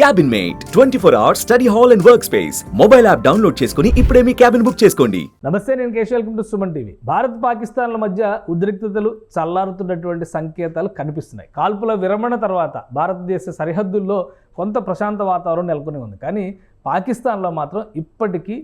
Cabin mate twenty four hours study hall and work space mobile app download చేసుకుని ఇప్పుడే మీ cabin book చేసుకోండి. నమస్తే నేను Keshav. Welcome to Suman TV Bharat పాకిస్తాన్ల మధ్య ఉద్రిక్తతలు చల్లారుతున్నటువంటి సంకేతాలు కనిపిస్తున్నాయి. కాల్పుల విరమణ తర్వాత భారతదేశ సరిహద్దుల్లో కొంత ప్రశాంత వాతావరణం నెలకొని ఉంది. కానీ పాకిస్తాన్లో మాత్రం ఇప్పటికీ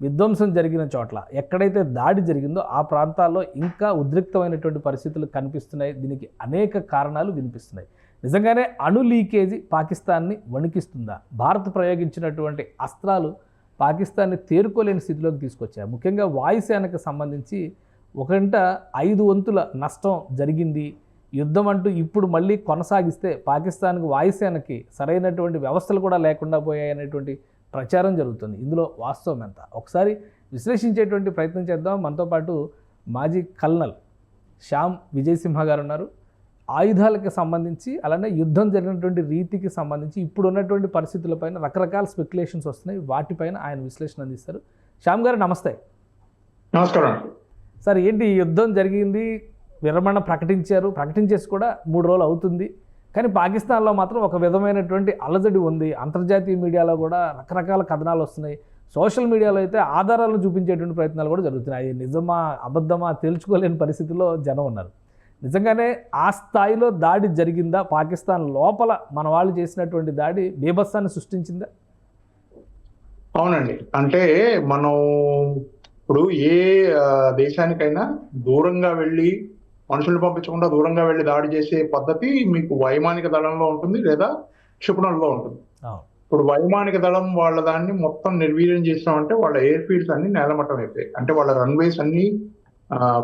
విధ్వంసం జరిగిన చోట్ల ఎక్కడైతే దాడి జరిగిందో ఆ ప్రాంతాల్లో ఇంకా ఉద్రిక్తమైనటువంటి పరిస్థితులు కనిపిస్తున్నాయి. దీనికి అనేక కారణాలు వినిపిస్తున్నాయి. నిజంగానే అణు లీకేజీ పాకిస్తాన్ని వణికిస్తుందా? భారత్ ప్రయోగించినటువంటి అస్త్రాలు పాకిస్తాన్ని తేరుకోలేని స్థితిలోకి తీసుకొచ్చాయి. ముఖ్యంగా వాయుసేనకు సంబంధించి ఒకంట ఐదు వంతుల నష్టం జరిగింది. యుద్ధం అంటూ ఇప్పుడు మళ్ళీ కొనసాగిస్తే పాకిస్తాన్కు వాయుసేనకి సరైనటువంటి వ్యవస్థలు కూడా లేకుండా పోయాయనేటువంటి ప్రచారం జరుగుతుంది. ఇందులో వాస్తవం ఎంత? ఒకసారి విశ్లేషించేటువంటి ప్రయత్నం చేద్దాం. మనతో పాటు మాజీ కల్నల్ శ్యామ్ విజయసింహ గారు ఉన్నారు. ఆయుధాలకు సంబంధించి అలానే యుద్ధం జరిగినటువంటి రీతికి సంబంధించి ఇప్పుడు ఉన్నటువంటి పరిస్థితులపైన రకరకాల స్పెక్యులేషన్స్ వస్తున్నాయి. వాటిపైన ఆయన విశ్లేషణ అందిస్తారు. శ్యామ్ గారు నమస్తే. నమస్కారం. సార్ ఏంటి యుద్ధం జరిగింది? విరమణ ప్రకటించారు. ప్రకటించేసి కూడా మూడు రోజులు అవుతుంది. కానీ పాకిస్తాన్లో మాత్రం ఒక విధమైనటువంటి అలజడి ఉంది. అంతర్జాతీయ మీడియాలో కూడా రకరకాల కథనాలు వస్తున్నాయి. సోషల్ మీడియాలో అయితే ఆధారాలను చూపించేటువంటి ప్రయత్నాలు కూడా జరుగుతున్నాయి. నిజమా అబద్ధమా తేల్చుకోలేని పరిస్థితిలో జనం ఉన్నారు. నిజంగానే ఆ స్థాయిలో దాడి జరిగిందా? పాకిస్తాన్ లోపల మన వాళ్ళు చేసినటువంటి దాడి బీభత్సాన్ని సృష్టించిందా? అవునండి. అంటే మనం ఇప్పుడు ఏ దేశానికైనా దూరంగా వెళ్ళి మనుషులు పంపించకుండా దూరంగా వెళ్ళి దాడి చేసే పద్ధతి మీకు వైమానిక దళంలో ఉంటుంది లేదా క్షిపణుల్లో ఉంటుంది. ఇప్పుడు వైమానిక దళం వాళ్ళ దాన్ని మొత్తం నిర్వీర్యం చేసామంటే వాళ్ళ ఎయిర్ ఫీల్డ్స్ అన్ని నేలమట్టం అయిపోయాయి అంటే వాళ్ళ రన్వేస్ అన్ని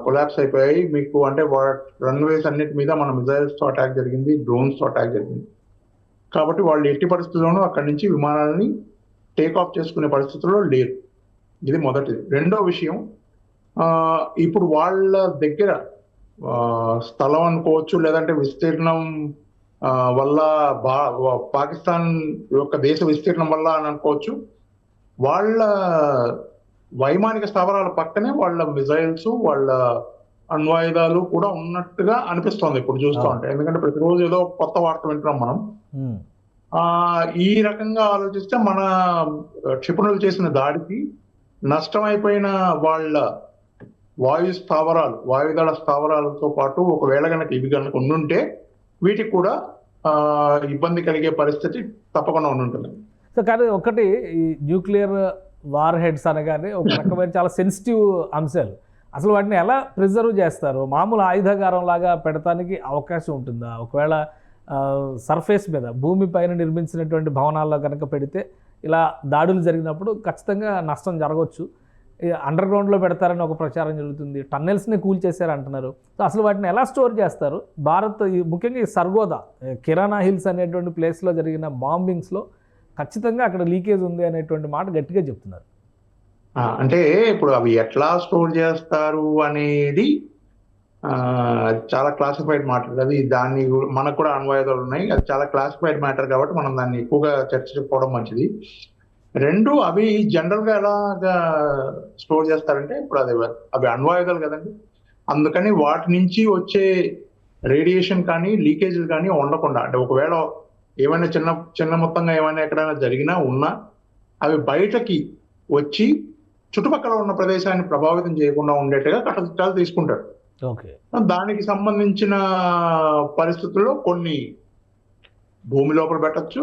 కొలాప్స్ అయిపోయాయి. మీకు అంటే రన్వేస్ అన్నిటి మీద మన మిజైల్స్తో అటాక్ జరిగింది డ్రోన్స్తో అటాక్ జరిగింది. కాబట్టి వాళ్ళు ఎట్టి పరిస్థితుల్లోనూ అక్కడి నుంచి విమానాలని టేక్ ఆఫ్ చేసుకునే పరిస్థితుల్లో లేరు. ఇది మొదటిది. రెండో విషయం ఇప్పుడు వాళ్ళ దగ్గర స్థలం అనుకోవచ్చు లేదంటే విస్తీర్ణం వల్ల బా పాకిస్తాన్ యొక్క దేశ విస్తీర్ణం వల్ల అని అనుకోవచ్చు వాళ్ళ వైమానిక స్థావరాల పక్కనే వాళ్ళ మిజైల్స్ వాళ్ళ అణ్వాయుధాలు కూడా ఉన్నట్టుగా అనిపిస్తోంది ఇప్పుడు చూస్తూ ఉంటే. ఎందుకంటే ప్రతిరోజు ఏదో కొత్త వార్త వింటున్నాం మనం. ఆ ఈ రకంగా ఆలోచిస్తే మన క్షిపణులు చేసిన దాడికి నష్టమైపోయిన వాళ్ళ వాయు స్థావరాలు వాయుదళ స్థావరాలతో పాటు ఒకవేళ కనుక ఇవి కనుక ఉండుంటే వీటికి కూడా ఆ ఇబ్బంది కలిగే పరిస్థితి తప్పకుండా ఉండుంటుంది. సో కానీ ఒకటి ఈ న్యూక్లియర్ వార్ హెడ్స్ అనగానే ఒక రకమైన చాలా సెన్సిటివ్ అంశాలు. అసలు వాటిని ఎలా ప్రిజర్వ్ చేస్తారు? మామూలు ఆయుధాగారం లాగా పెడతానికి అవకాశం ఉంటుందా? ఒకవేళ సర్ఫేస్ మీద భూమి పైన నిర్మించినటువంటి భవనాల్లో కనుక పెడితే ఇలా దాడులు జరిగినప్పుడు ఖచ్చితంగా నష్టం జరగవచ్చు అండర్ గ్రౌండ్లో పెడతారని ఒక ప్రచారం జరుగుతుంది. టన్నెల్స్ని కూల్ చేశారు అంటున్నారు సో అసలు వాటిని ఎలా స్టోర్ చేస్తారు? భారత్ ఈ- ముఖ్యంగా ఈ సర్గోదా కిరాణా హిల్స్ అనేటువంటి ప్లేస్లో జరిగిన బాంబింగ్స్లో ఖచ్చితంగా అక్కడ లీకేజ్ ఉంది అనేటువంటి మాట గట్టిగా చెప్తున్నారు. అంటే ఇప్పుడు అవి ఎట్లా స్టోర్ చేస్తారు అనేది చాలా క్లాసిఫైడ్ మ్యాటర్ అది దాన్ని మనకు కూడా అన్వయాలు ఉన్నాయి. అది చాలా క్లాసిఫైడ్ మ్యాటర్ కాబట్టి మనం దాన్ని ఎక్కువగా చర్చించుకోవడం మంచిది. రెండు అవి జనరల్గా ఎలాగా స్టోర్ చేస్తారంటే ఇప్పుడు అది అవి అణ్వాయుధాలు కదండి. అందుకని వాటి నుంచి వచ్చే రేడియేషన్ కానీ లీకేజీలు కానీ ఉండకుండా అంటే ఒకవేళ ఏమైనా చిన్న చిన్న మొత్తంగా ఏమైనా ఎక్కడైనా జరిగినా ఉన్నా అవి బయటకి వచ్చి చుట్టుపక్కల ఉన్న ప్రదేశాన్ని ప్రభావితం చేయకుండా ఉండేట్టుగా కట్టదిట్టాలు తీసుకుంటారు. దానికి సంబంధించిన పరిస్థితుల్లో కొన్ని భూమి లోపల పెట్టచ్చు.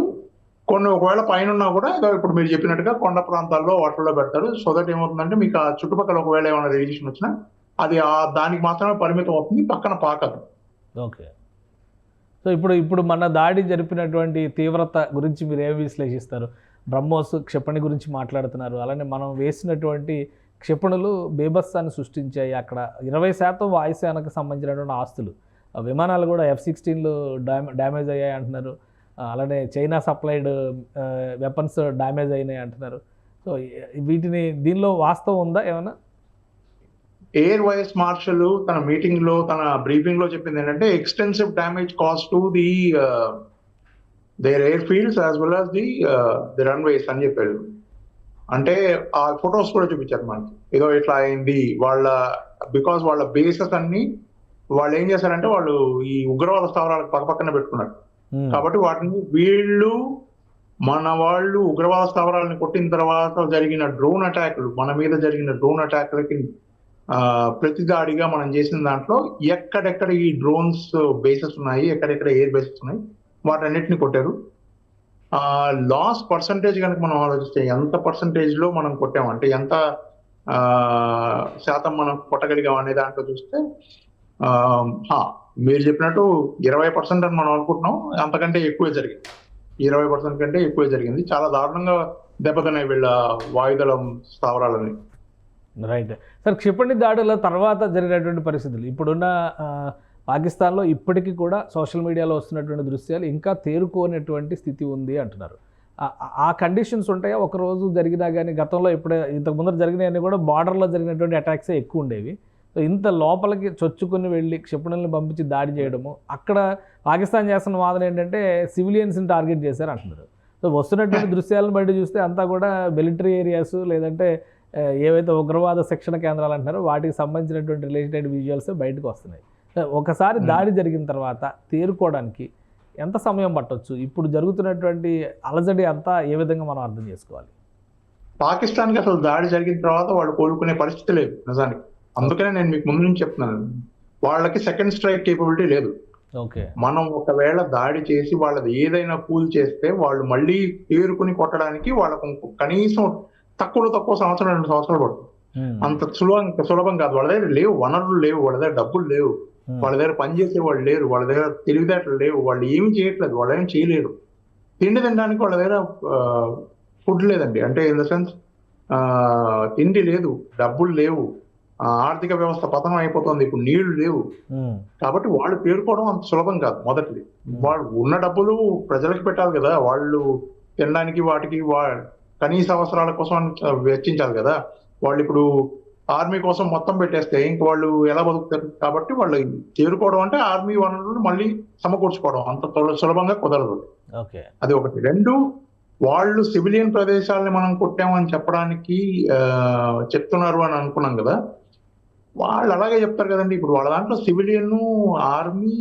కొన్ని ఒకవేళ పైన ఉన్నా కూడా ఇప్పుడు మీరు చెప్పినట్టుగా కొండ ప్రాంతాల్లో వాటిల్లో పెడతారు. సో దట్ ఏమవుతుందంటే మీకు ఆ చుట్టుపక్కల ఒకవేళ ఏమైనా రేడియేషన్ వచ్చినా అది ఆ దానికి మాత్రమే పరిమితం అవుతుంది పక్కన పాకదు. ఓకే. సో ఇప్పుడు ఇప్పుడు మన దాడి జరిపినటువంటి తీవ్రత గురించి మీరు ఏమి విశ్లేషిస్తారు? బ్రహ్మోస్ క్షిపణి గురించి మాట్లాడుతున్నారు. అలానే మనం వేసినటువంటి క్షిపణులు బీభత్సాన్ని సృష్టించాయి. అక్కడ ఇరవై శాతం వాయుసేనకు సంబంధించినటువంటి ఆస్తులు. విమానాలు కూడా ఎఫ్ సిక్స్టీన్లు డ్యామే డ్యామేజ్ అయ్యాయి అంటున్నారు. అలానే చైనా సప్లైడ్ వెపన్స్ డ్యామేజ్ అయినాయి అంటున్నారు. సో వీటిని దీనిలో వాస్తవం ఉందా ఏమైనా ఎయిర్ వైస్ మార్షల్ తన మీటింగ్లో తన బ్రీఫింగ్లో చెప్పింది ఏంటంటే extensive damage caused to the their airfields as well as the the runways అని చెప్పారు అంటే ఆ ఫొటోస్ కూడా చూపించారు మనకి. ఏదో ఇట్లా అయింది వాళ్ళ బికాస్ వాళ్ళ బేసెస్ అన్ని వాళ్ళు ఏం చేశారంటే వాళ్ళు ఈ ఉగ్రవాద స్థావరాలకు పక్క పక్కన పెట్టుకున్నారు. ఉమ్. కాబట్టి వాటిని వీళ్ళు మన వాళ్ళు ఉగ్రవాద స్థావరాలను కొట్టిన తర్వాత జరిగిన డ్రోన్ అటాక్లు మన మీద జరిగిన డ్రోన్ అటాక్లకి ప్రతిదాడిగా మనం చేసిన దాంట్లో ఎక్కడెక్కడ ఈ డ్రోన్స్ బేసెస్ ఉన్నాయి ఎక్కడెక్కడ ఎయిర్ బేసెస్ ఉన్నాయి వాటన్నిటిని కొట్టారు. ఆ లాస్ పర్సంటేజ్ కనుక మనం ఆలోచిస్తే ఎంత పర్సంటేజ్లో మనం కొట్టాం? అంటే ఎంత శాతం మనం కొట్టగలిగాం అనే దాంట్లో చూస్తే మీరు చెప్పినట్టు ఇరవై పర్సెంట్ అని మనం అనుకుంటున్నాం. అంతకంటే ఎక్కువే జరిగింది. ఇరవై పర్సెంట్ కంటే ఎక్కువే జరిగింది. చాలా దారుణంగా దెబ్బతిన్నాయి వీళ్ళ వాయుదళం స్థావరాలని రైట్. సార్ క్షిపణి దాడుల తర్వాత జరిగినటువంటి పరిస్థితులు. ఇప్పుడున్న పాకిస్తాన్లో ఇప్పటికీ కూడా సోషల్ మీడియాలో వస్తున్నటువంటి దృశ్యాలు ఇంకా తేరుకోనటువంటి స్థితి ఉంది అంటున్నారు. ఆ- కండిషన్స్ ఉంటాయా? ఒకరోజు జరిగినా కానీ గతంలో ఇప్పుడే ఇంతకు ముందర జరిగినవన్నీ కూడా బార్డర్లో జరిగినటువంటి అటాక్సే ఎక్కువ ఉండేవి. సో ఇంత లోపలికి చొచ్చుకుని వెళ్ళి క్షిపణులను పంపించి దాడి చేయడము అక్కడ పాకిస్తాన్ చేస్తున్న వాదన ఏంటంటే సివిలియన్స్ని టార్గెట్ చేశారు అంటున్నారు. సో వస్తున్నటువంటి దృశ్యాలను బయట చూస్తే అంతా కూడా మిలిటరీ ఏరియాస్ లేదంటే ఏవైతే ఉగ్రవాద శిక్షణ కేంద్రాలు అంటారో వాటికి సంబంధించినటువంటి రిలేటెడ్ విజువల్స్ బయటకు వస్తున్నాయి. ఒకసారి దాడి జరిగిన తర్వాత తేరుకోవడానికి ఎంత సమయం పట్టొచ్చు? ఇప్పుడు జరుగుతున్నటువంటి అలజడి అంతా ఏ విధంగా మనం అర్థం చేసుకోవాలి? పాకిస్తాన్కి అసలు దాడి జరిగిన తర్వాత వాళ్ళు కోలుకునే పరిస్థితి లేదు నిజానికి. అందుకనే నేను మీకు ముందు నుంచి చెప్తున్నాను. వాళ్ళకి సెకండ్ స్ట్రైక్ కేపబిలిటీ లేదు. ఓకే. మనం ఒకవేళ దాడి చేసి వాళ్ళది ఏదైనా కూల్ చేస్తే వాళ్ళు మళ్ళీ తేరుకుని కొట్టడానికి వాళ్ళకు కనీసం తక్కువలో తక్కువ సంవత్సరం రెండు సంవత్సరాలు పడుతుంది. అంత సులభం సులభం కాదు. వాళ్ళ దగ్గర లేవు వనరులు లేవు వాళ్ళ దగ్గర డబ్బులు లేవు. వాళ్ళ దగ్గర పని చేసే వాళ్ళు లేరు వాళ్ళ దగ్గర తెలివితేటలు లేవు వాళ్ళు ఏమి చేయట్లేదు వాళ్ళు ఏం చేయలేరు. తిండి తినడానికి వాళ్ళ దగ్గర ఫుడ్ లేదండి. అంటే ఇన్ ద సెన్స్ తిండి లేదు డబ్బులు లేవు. ఆర్థిక వ్యవస్థ పతనం అయిపోతుంది ఇప్పుడు నీళ్ళు లేవు. కాబట్టి వాళ్ళు పేరుకోవడం అంత సులభం కాదు మొదటిది. వాళ్ళు ఉన్న డబ్బులు ప్రజలకు పెట్టాలి కదా. వాళ్ళు తినడానికి వాటికి వా కనీస అవసరాల కోసం వెచ్చించాలి కదా. వాళ్ళు ఇప్పుడు ఆర్మీ కోసం మొత్తం పెట్టేస్తే ఇంక వాళ్ళు ఎలా బతుకుతారు? కాబట్టి వాళ్ళు చేరుకోవడం అంటే ఆర్మీ వనరులు మళ్ళీ సమకూర్చుకోవడం. అంత సులభంగా కుదరదు. అది ఒకటి. రెండు వాళ్ళు సివిలియన్ ప్రదేశాలని మనం కొట్టామని చెప్పడానికి చెప్తున్నారు అని అనుకున్నాం కదా. వాళ్ళు అలాగే చెప్తారు కదండి. ఇప్పుడు వాళ్ళ దాంట్లో సివిలియన్ ఆర్మీ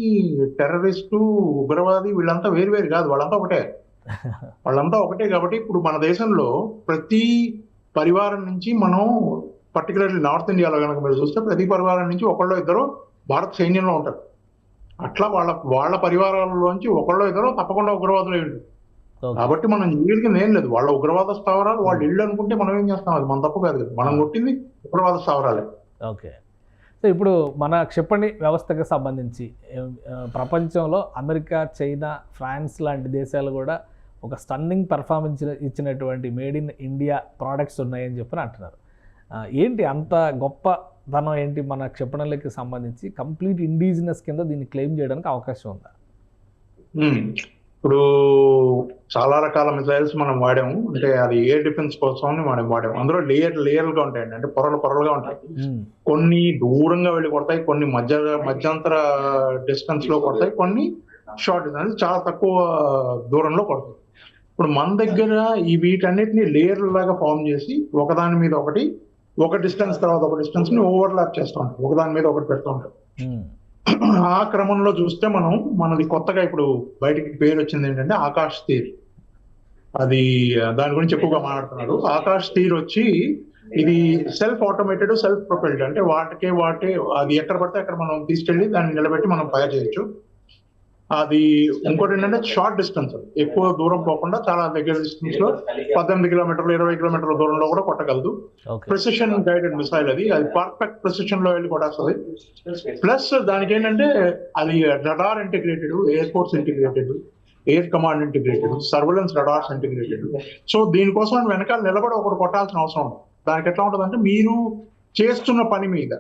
టెర్రరిస్టు ఉగ్రవాది వీళ్ళంతా వేరు వేరు కాదు. వాళ్ళంతా ఒకటే. వాళ్ళంతా ఒకటే కాబట్టి ఇప్పుడు మన దేశంలో ప్రతి పరివారం నుంచి మనం పర్టికులర్లీ నార్త్ ఇండియాలో కనుక మీరు చూస్తే ప్రతి పరివారం నుంచి ఒకళ్ళో ఇద్దరు భారత సైన్యంలో ఉంటారు. అట్లా వాళ్ళ వాళ్ళ పరివారాలలోంచి ఒకళ్ళో ఇద్దరు తప్పకుండా ఉగ్రవాదులు ఉంటారు. కాబట్టి మనం వీళ్ళకి ఏం లేదు. వాళ్ళ ఉగ్రవాద స్థావరాలు వాళ్ళు ఇల్లు అనుకుంటే మనం ఏం చేస్తాం? అది మన తప్పు కాదు మనం కొట్టింది ఉగ్రవాద స్థావరాలే. ఓకే సో ఇప్పుడు మన క్షిపణి వ్యవస్థకు సంబంధించి ప్రపంచంలో అమెరికా చైనా ఫ్రాన్స్ లాంటి దేశాలు కూడా ఒక స్టన్నింగ్ పర్ఫార్మెన్స్ ఇచ్చినటువంటి మేడ్ ఇన్ ఇండియా ప్రోడక్ట్స్ ఉన్నాయని చెప్పని అంటున్నారు. ఏంటి అంత గొప్ప ధనం ఏంటి మన క్షిపణులకి సంబంధించి? కంప్లీట్ ఇండిజినస్ కింద దీన్ని క్లెయిమ్ చేయడానికి అవకాశం ఉందా. ఇప్పుడు చాలా రకాల మిసైల్స్ మనం వాడాము. అంటే అది ఎయిర్ డిఫెన్స్ కోసం మనం వాడాము. అందులో లేయర్ లేయర్గా ఉంటాయండి. అంటే పొరలు పొరలుగా ఉంటాయి. కొన్ని దూరంగా వెళ్ళి కొడతాయి కొన్ని మధ్య మధ్యంతర డిస్టెన్స్లో కొడతాయి కొన్ని షార్ట్ డిస్టెన్స్ చాలా తక్కువ దూరంలో కొడతాయి. ఇప్పుడు మన దగ్గర ఈ వీటన్నిటిని లేయర్ లాగా ఫామ్ చేసి ఒకదాని మీద ఒకటి ఒక డిస్టెన్స్ తర్వాత ఒక డిస్టెన్స్ని ఓవర్లాప్ చేస్తూ ఉంటాం. ఒకదాని మీద ఒకటి పెడుతూ ఉంటాం. మ్మ్. ఆ క్రమంలో చూస్తే మనం మనది కొత్తగా ఇప్పుడు బయటికి పేరు వచ్చింది ఏంటంటే ఆకాష్ తీర్. అది దాని గురించి ఎక్కువగా మాట్లాడుతున్నారు ఆకాష్ తీర్ వచ్చి ఇది సెల్ఫ్ ఆటోమేటెడ్ సెల్ఫ్ ప్రొపెల్డ్ అంటే వాటికే వాటే అది ఎక్కడ పడితే అక్కడ మనం తీసుకెళ్ళి దాన్ని నిలబెట్టి మనం ఫైర్ చేయొచ్చు. అది ఇంకోటి ఏంటంటే షార్ట్ డిస్టెన్స్ ఎక్కువ దూరం పోకుండా చాలా దగ్గర డిస్టెన్స్లో పద్దెనిమిది కిలోమీటర్లు ఇరవై కిలోమీటర్ల దూరంలో కూడా కొట్టగలదు. ప్రెసిషన్ గైడెడ్ మిసైల్ అది. అది పర్ఫెక్ట్ ప్రెసిషన్లో వెళ్ళి కొట్టేస్తుంది. ప్లస్ దానికి ఏంటంటే అది radar integrated air force integrated air command integrated surveillance radars integrated so దీనికోసం వెనకాల నిలబడి ఒకటి కొట్టాల్సిన అవసరం దానికి ఎట్లా ఉంటుందంటే మీరు చేస్తున్న పని మీద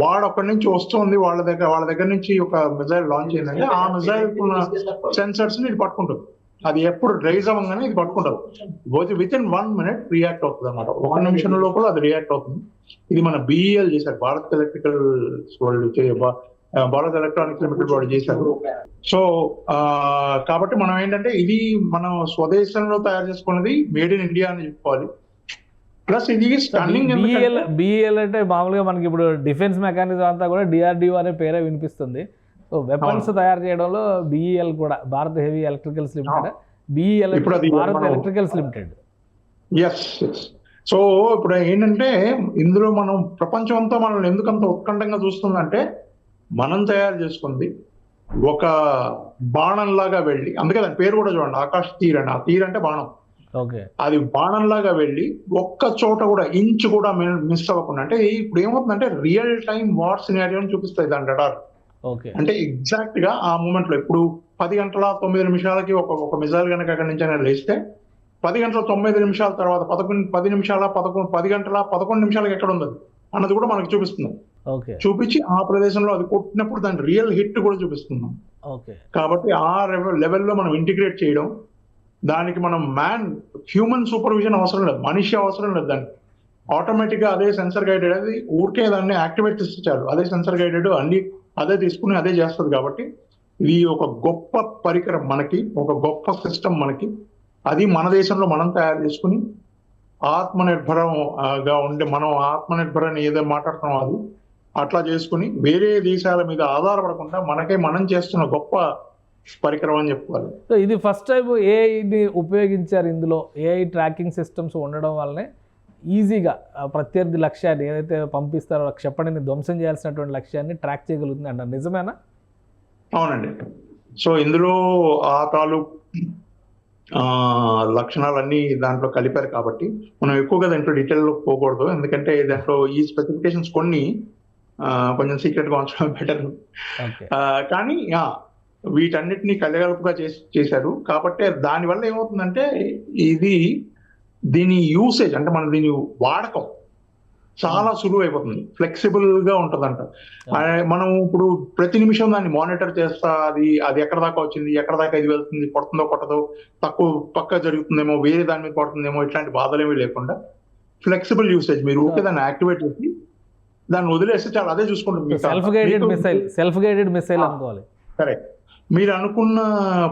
వాడు అక్కడి నుంచి వస్తుంది వాళ్ళ దగ్గర వాళ్ళ దగ్గర నుంచి ఒక మిసైల్ లాంచ్ అయిందంటే ఆ ఉన్న సెన్సర్స్ని ఇది పట్టుకుంటుంది. అది ఎప్పుడు రైజ్ అవ్వగానే ఇది పట్టుకుంటుంది within one minute react అవుతుంది అనమాట ఒక నిమిషం లోపల అది రియాక్ట్ అవుతుంది. ఇది మన బిఈఎల్ చేశారు. భారత్ ఎలక్ట్రికల్ వాళ్ళు భారత్ ఎలక్ట్రానిక్స్ లిమిటెడ్ వాళ్ళు చేశారు. సో కాబట్టి మనం ఏంటంటే ఇది మనం స్వదేశంలో తయారు చేసుకున్నది మేడ్ ఇన్ ఇండియా అని చెప్పుకోవాలి. ప్లస్ ఇది స్టన్నింగ్ బిఎల్ బిఎల్ అంటే మామూలుగా మనకి ఇప్పుడు డిఫెన్స్ మెకానిజం అంతా కూడా డిఆర్డిఓ అనే పేరే వినిపిస్తుంది. సో వెపన్స్ తయారు చేయడంలో బిఈఎల్ కూడా Bharat heavy electricals limited BE ఇప్పుడు అది Bharat electricals limited yes so ఇప్పుడు ఏంటంటే ఇందులో మనం ప్రపంచం అంతా మనల్ని ఎందుకంత ఉత్కంఠంగా చూస్తుందంటే మనం తయారు చేసుకుంది ఒక బాణంలాగా వెళ్ళి అందుకే దాని పేరు కూడా చూడండి ఆకాశ తీర్ అని ఆ తీర్ అంటే బాణం. అది బాణంలాగా వెళ్ళి ఒక్క చోట కూడా ఇంచు కూడా మిస్ అవ్వకుండా అంటే ఇప్పుడు ఏమవుతుందంటే రియల్ టైం వార్ సినారియోని చూపిస్తాయి దాని రడార్. ఓకే. అంటే ఎగ్జాక్ట్గా ఆ మూమెంట్లో ఇప్పుడు పది గంటల తొమ్మిది నిమిషాలకి ఒక ఒక మిజైల్ కనుక అక్కడి నుంచి అయినా లేస్తే పది గంటల తొమ్మిది నిమిషాల తర్వాత పదకొండు పది నిమిషాల పదకొండు పది గంటల పదకొండు నిమిషాలకి ఎక్కడ ఉంది అన్నది కూడా మనకు చూపిస్తుంది చూపించి ఆ ప్రదేశంలో అది కొట్టినప్పుడు దాని రియల్ హిట్ కూడా చూపిస్తున్నాం. కాబట్టి ఆ లెవెల్లో మనం ఇంటిగ్రేట్ చేయడం దానికి మనం మ్యాన్ హ్యూమన్ సూపర్విజన్ అవసరం లేదు. మనిషి అవసరం లేదు దానికి. ఆటోమేటిక్గా అదే సెన్సర్ గైడెడ్ అది ఊరికే దాన్ని యాక్టివేట్ చేస్తే చాలు. అదే సెన్సర్ గైడెడ్ అన్ని అదే తీసుకుని అదే చేస్తుంది కాబట్టి ఇది ఒక గొప్ప పరికరం మనకి ఒక గొప్ప సిస్టమ్ మనకి. అది మన దేశంలో మనం తయారు చేసుకుని ఆత్మనిర్భరంగా ఉండే మనం ఆత్మనిర్భర్ అని ఏదో మాట్లాడుతున్నాం అది. అట్లా చేసుకుని వేరే దేశాల మీద ఆధారపడకుండా మనకే మనం చేస్తున్న గొప్ప పరికరం అని చెప్పుకోవాలి. సో ఇది ఫస్ట్ టైం ఏఐని ఉపయోగించారు ఇందులో. ఏఐ ట్రాకింగ్ సిస్టమ్స్ ఉండడం వల్లనే ఈజీగా ప్రత్యర్థి లక్ష్యాన్ని ఏదైతే పంపిస్తారో క్షిపణిని ధ్వంసం చేయాల్సినటువంటి లక్ష్యాన్ని ట్రాక్ చేయగలుగుతుంది అంటారు. నిజమేనా? అవునండి. సో ఇందులో ఆ తాలూ ఆ, లక్షణాలన్నీ దాంట్లో కలిపారు కాబట్టి మనం ఎక్కువగా దాంట్లో డీటెయిల్లో పోకూడదు. ఎందుకంటే దాంట్లో ఈ స్పెసిఫికేషన్స్ కొన్ని కొంచెం సీక్రెట్గా ఉంచడం బెటర్ కానీ వీటన్నిటిని కలగలుపుగా చేసి చేశారు. కాబట్టి దానివల్ల ఏమవుతుందంటే ఇది దీని యూసేజ్ అంటే మన దీని వాడకం చాలా సులువు అయిపోతుంది ఫ్లెక్సిబుల్గా ఉంటదంట ఆ, మనం ఇప్పుడు ప్రతి నిమిషం దాన్ని మానిటర్ చేస్తా అది అది ఎక్కడ దాకా వచ్చింది ఎక్కడ దాకా ఇది వెళ్తుంది కొడుతుందో కొట్టదో తక్కువ పక్క జరుగుతుందేమో వేరే దాని మీద పడుతుందేమో ఇట్లాంటి బాధలు ఏమీ లేకుండా ఫ్లెక్సిబుల్ యూసేజ్ మీరు ఊరికే దాన్ని యాక్టివేట్ చేసి దాన్ని వదిలేస్తే చాలా. అదే చూసుకుంటుంది self guided missile self guided missile. అనుకోవాలి. కరెక్ట్ మీరు అనుకున్న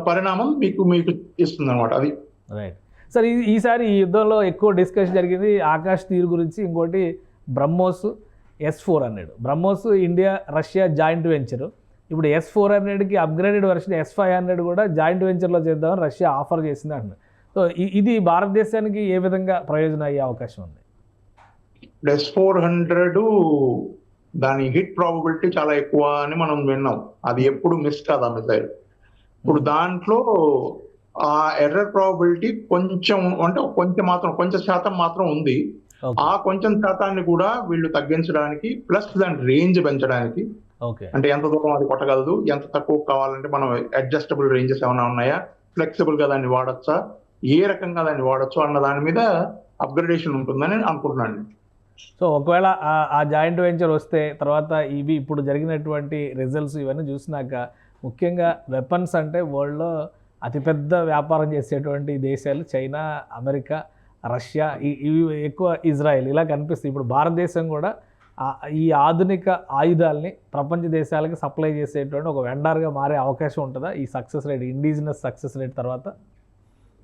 పరిణామం మీకు మీకు ఇస్తుంది అనమాట అది రైట్ సార్ ఈ ఈసారి ఈ యుద్ధంలో ఎక్కువ డిస్కషన్ జరిగింది ఆకాష్ తీరు గురించి ఇంకోటి BrahMos S four hundred. BrahMos India Russia joint venture. ఇప్పుడు ఎస్ ఫోర్ హండ్రెడ్కి upgraded version S five hundred కూడా జాయింట్ వెంచర్లో చేద్దామని రష్యా ఆఫర్ చేసింది అంటున్నారు. సో ఇది భారతదేశానికి ఏ విధంగా ప్రయోజనం అయ్యే అవకాశం ఉంది? ఎస్ ఫోర్ హండ్రెడ్ దాని హిట్ ప్రాబబిలిటీ చాలా ఎక్కువ అని మనం విన్నాం. అది ఎప్పుడు మిస్ కాదు ఆ మిసైల్ ఇప్పుడు దాంట్లో ఆ ఎర్రర్ ప్రాబబిలిటీ కొంచెం అంటే కొంచెం మాత్రం కొంచెం శాతం మాత్రం ఉంది. ఆ కొంచెం శాతాన్ని కూడా వీళ్ళు తగ్గించడానికి ప్లస్ దాని రేంజ్ పెంచడానికి. అంటే ఎంత దూరం అది కొట్టగలదు ఎంత తక్కువ కావాలంటే మనం అడ్జస్టబుల్ రేంజెస్ ఏమైనా ఉన్నాయా ఫ్లెక్సిబుల్గా దాన్ని వాడచ్చా ఏ రకంగా దాన్ని వాడచ్చు అన్న దాని మీద అప్గ్రేడేషన్ ఉంటుందని అనుకుంటున్నాను సో ఒకవేళ ఆ- జాయింట్ వెంచర్ వస్తే తర్వాత ఇవి ఇప్పుడు జరిగినటువంటి రిజల్ట్స్ ఇవన్నీ చూసినాక ముఖ్యంగా వెపన్స్ అంటే వరల్డ్లో అతిపెద్ద వ్యాపారం చేసేటువంటి దేశాలు చైనా అమెరికా రష్యా ఇవి ఎక్కువ ఇజ్రాయెల్ ఇలా కనిపిస్తుంది ఇప్పుడు భారతదేశం కూడా ఈ ఆధునిక ఆయుధాలని ప్రపంచ దేశాలకి సప్లై చేసేటువంటి ఒక వెండర్గా మారే అవకాశం ఉంటుందా? ఈ success rate indigenous success rate తర్వాత?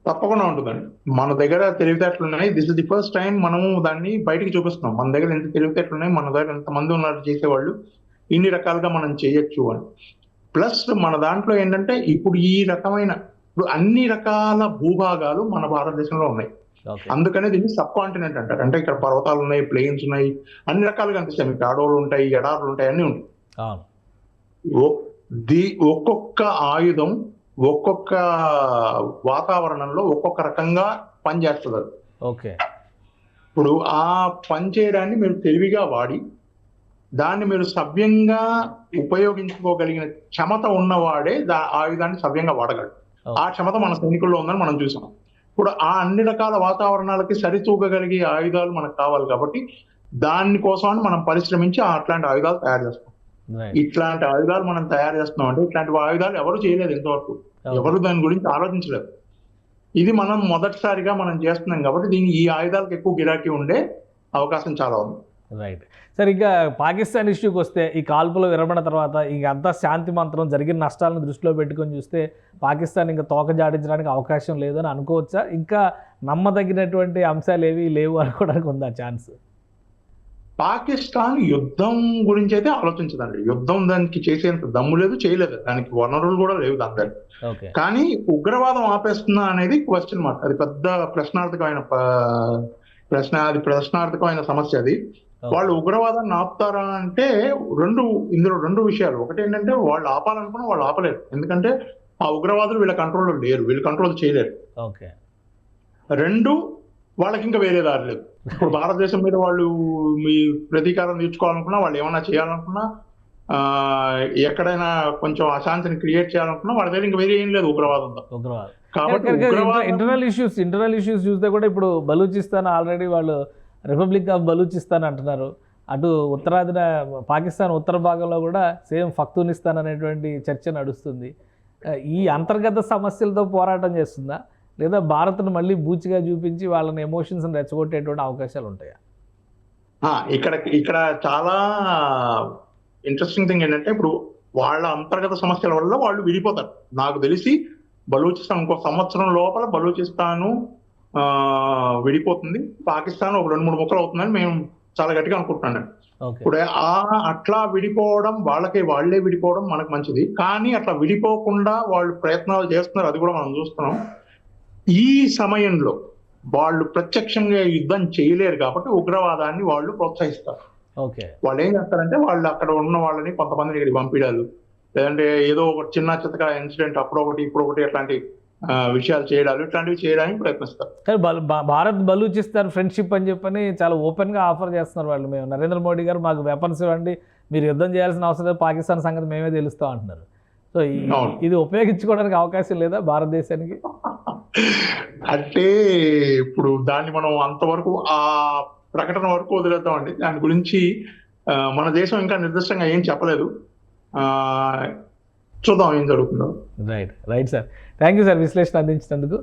తప్పకుండా ఉంటుందండి. మన దగ్గర తెలివితేటలు ఉన్నాయి. This is the first time మనము దాన్ని బయటికి చూపిస్తున్నాం. మన దగ్గర ఎంత తెలివితేటలు ఉన్నాయి మన దగ్గర ఎంత మంది ఉన్నారు చేసేవాళ్ళు ఇన్ని రకాలుగా మనం చేయొచ్చు అని. ప్లస్ మన దాంట్లో ఏంటంటే ఇప్పుడు ఈ రకమైన ఇప్పుడు అన్ని రకాల భూభాగాలు మన భారతదేశంలో ఉన్నాయి. అందుకనే దీన్ని సబ్ కాంటినెంట్ అంటారు. అంటే ఇక్కడ పర్వతాలు ఉన్నాయి ప్లేన్స్ ఉన్నాయి అన్ని రకాలుగా కనిపిస్తాయి మీకు అడవులు ఉంటాయి ఎడారులు ఉంటాయి అన్ని ఉంటాయి. ది ఒక్కొక్క ఆయుధం ఒక్కొక్క వాతావరణంలో ఒక్కొక్క రకంగా పనిచేస్తుంది అది. ఓకే. ఇప్పుడు ఆ పని చేయడాన్ని మీరు తెలివిగా వాడి దాన్ని మీరు సవ్యంగా ఉపయోగించుకోగలిగిన క్షమత ఉన్నవాడే దా ఆయుధాన్ని సవ్యంగా వాడగలడు. ఆ క్షమత మన సైనికుల్లో ఉందని మనం చూసాం. ఇప్పుడు ఆ అన్ని రకాల వాతావరణాలకి సరితూగగలిగే ఆయుధాలు మనకు కావాలి కాబట్టి దాని కోసమని మనం పరిశ్రమించి అట్లాంటి ఆయుధాలు తయారు చేస్తాం. ఇట్లాంటి ఆయుధాలు మనం తయారు చేస్తున్నాం. అంటే ఇట్లాంటి ఆయుధాలు ఎవరు చేయలేదు ఇంతవరకు. ఎవరు దాని గురించి ఆలోచించలేదు. ఇది మనం మొదటిసారిగా మనం చేస్తున్నాం కాబట్టి దీని ఈ ఆయుధాలకు ఎక్కువ గిరాకీ ఉండే అవకాశం చాలా ఉంది. రైట్ సరే ఇంకా పాకిస్తాన్ ఇష్యూకి వస్తే ఈ కాల్పుల విరమణ తర్వాత ఇంక అంతా శాంతి మంత్రం జరిగిన నష్టాలను దృష్టిలో పెట్టుకొని చూస్తే పాకిస్తాన్ ఇంకా తోక జాడించడానికి అవకాశం లేదని అనుకోవచ్చా? ఇంకా నమ్మదగినటువంటి అంశాలు ఏవి లేవు అనుకోవడానికి ఉందా ఛాన్స్? పాకిస్తాన్ యుద్ధం గురించి అయితే ఆలోచించదండి. యుద్ధం దానికి చేసేంత దమ్ము లేదు చేయలేదు. దానికి వనరులు కూడా లేవు దాని కానీ ఉగ్రవాదం ఆపేస్తుందా అనేది క్వశ్చన్ మార్క్ అది పెద్ద ప్రశ్నార్థకమైన ప్రశ్న అది ప్రశ్నార్థకమైన సమస్య అది. వాళ్ళు ఉగ్రవాదాన్ని ఆపుతారా అంటే రెండు ఇందులో రెండు విషయాలు. ఒకటి ఏంటంటే వాళ్ళు ఆపాలనుకున్నా వాళ్ళు ఆపలేరు. ఎందుకంటే ఆ ఉగ్రవాదులు వీళ్ళ కంట్రోల్లో లేరు. వీళ్ళు కంట్రోల్ చేయలేరు. రెండు వాళ్ళకి ఇంకా వేరే దారి లేదు. ఇప్పుడు భారతదేశం మీద వాళ్ళు మీ ప్రతీకారం తీర్చుకోవాలనుకున్నా వాళ్ళు ఏమన్నా చేయాలనుకున్నా ఆ ఎక్కడైనా కొంచెం అశాంతిని క్రియేట్ చేయాలనుకున్నా వాళ్ళ దగ్గర ఇంకా వేరే ఏం లేదు ఉగ్రవాదం. కాబట్టి ఇంటర్నల్ ఇష్యూస్ ఇంటర్నల్ ఇష్యూస్ చూస్తే కూడా ఇప్పుడు బలూచిస్తాన్ ఆల్రెడీ వాళ్ళు రిపబ్లిక్ ఆఫ్ బలూచిస్తాన్ అంటున్నారు. అటు ఉత్తరాదిన పాకిస్తాన్ ఉత్తర భాగంలో కూడా సేమ్ ఫక్తూనిస్తాన్ అనేటువంటి చర్చ నడుస్తుంది. ఈ అంతర్గత సమస్యలతో పోరాటం చేస్తుందా? లేదా భారత్ను మళ్ళీ బూచిగా చూపించి వాళ్ళని ఎమోషన్స్ని రెచ్చగొట్టేటువంటి అవకాశాలు ఉంటాయా? ఇక్కడ ఇక్కడ చాలా ఇంట్రెస్టింగ్ థింగ్ ఏంటంటే ఇప్పుడు వాళ్ళ అంతర్గత సమస్యల వల్ల వాళ్ళు విడిపోతారు. నాకు తెలిసి బలూచిస్తాన్ ఇంకో సంవత్సరం లోపల బలూచిస్తాను ఆ, విడిపోతుంది. పాకిస్తాన్ ఒక రెండు మూడు ముక్కలు అవుతుందని మేము చాలా గట్టిగా అనుకుంటున్నాను. ఇప్పుడు ఆ అట్లా విడిపోవడం వాళ్ళకి వాళ్ళే విడిపోవడం మనకు మంచిది. కానీ అట్లా విడిపోకుండా వాళ్ళు ప్రయత్నాలు చేస్తున్నారు అది కూడా మనం చూస్తున్నాం. ఈ సమయంలో వాళ్ళు ప్రత్యక్షంగా యుద్ధం చేయలేరు కాబట్టి ఉగ్రవాదాన్ని వాళ్ళు ప్రోత్సహిస్తారు. ఓకే. వాళ్ళు ఏం చేస్తారంటే వాళ్ళు అక్కడ ఉన్న వాళ్ళని కొంతమందిని ఇక్కడికి పంపించాలి లేదంటే ఏదో ఒక చిన్న చిత్తగా ఇన్సిడెంట్ అప్పుడు ఒకటి ఇప్పుడు ఒకటి అట్లాంటి విషయాలు చేయడాలు. ఇట్లాంటివి చేయడానికి ప్రయత్నిస్తారు. కానీ భారత్ బలూచిస్తాన్ ఫ్రెండ్షిప్ అని చెప్పని చాలా ఓపెన్గా ఆఫర్ చేస్తున్నారు వాళ్ళు. మేము నరేంద్ర మోడీ గారు మాకు వెపన్స్ ఇవ్వండి మీరు యుద్ధం చేయాల్సిన అవసరం లేదు పాకిస్తాన్ సంగతి మేమే తెలుస్తాం అంటున్నారు. సో. ఇది ఉపయోగించుకోవడానికి అవకాశం లేదా భారతదేశానికి? అంటే ఇప్పుడు దాన్ని మనం అంతవరకు ఆ ప్రకటన వరకు వదిలేద్దామండి. దాని గురించి మన దేశం ఇంకా నిర్దిష్టంగా ఏం చెప్పలేదు. చూద్దాం ఏం జరుగుతుందో. Right right sir. Thank you sir విశ్లేషణ అందించినందుకు.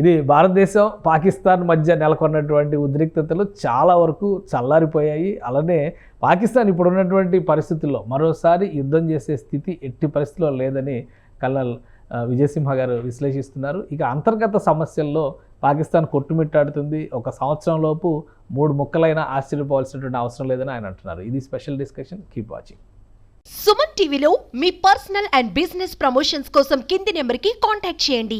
ఇది భారతదేశం పాకిస్తాన్ మధ్య నెలకొన్నటువంటి ఉద్రిక్తతలు చాలా వరకు చల్లారిపోయాయి. అలానే పాకిస్తాన్ ఇప్పుడున్నటువంటి పరిస్థితుల్లో మరోసారి యుద్ధం చేసే స్థితి ఎట్టి పరిస్థితిలో లేదని కల్నల్ విజయసింహ గారు విశ్లేషిస్తున్నారు. ఇక అంతర్గత సమస్యల్లో పాకిస్తాన్ కొట్టుమిట్టాడుతుంది. ఒక సంవత్సరం లోపు మూడు ముక్కలైనా ఆశ్చర్యపోవాల్సినటువంటి అవసరం లేదని ఆయన అంటున్నారు. ఇది special discussion. Keep watching. Suman టీవీలో మీ పర్సనల్ అండ్ బిజినెస్ ప్రమోషన్స్ కోసం కింది నెంబర్కి కాంటాక్ట్ చేయండి.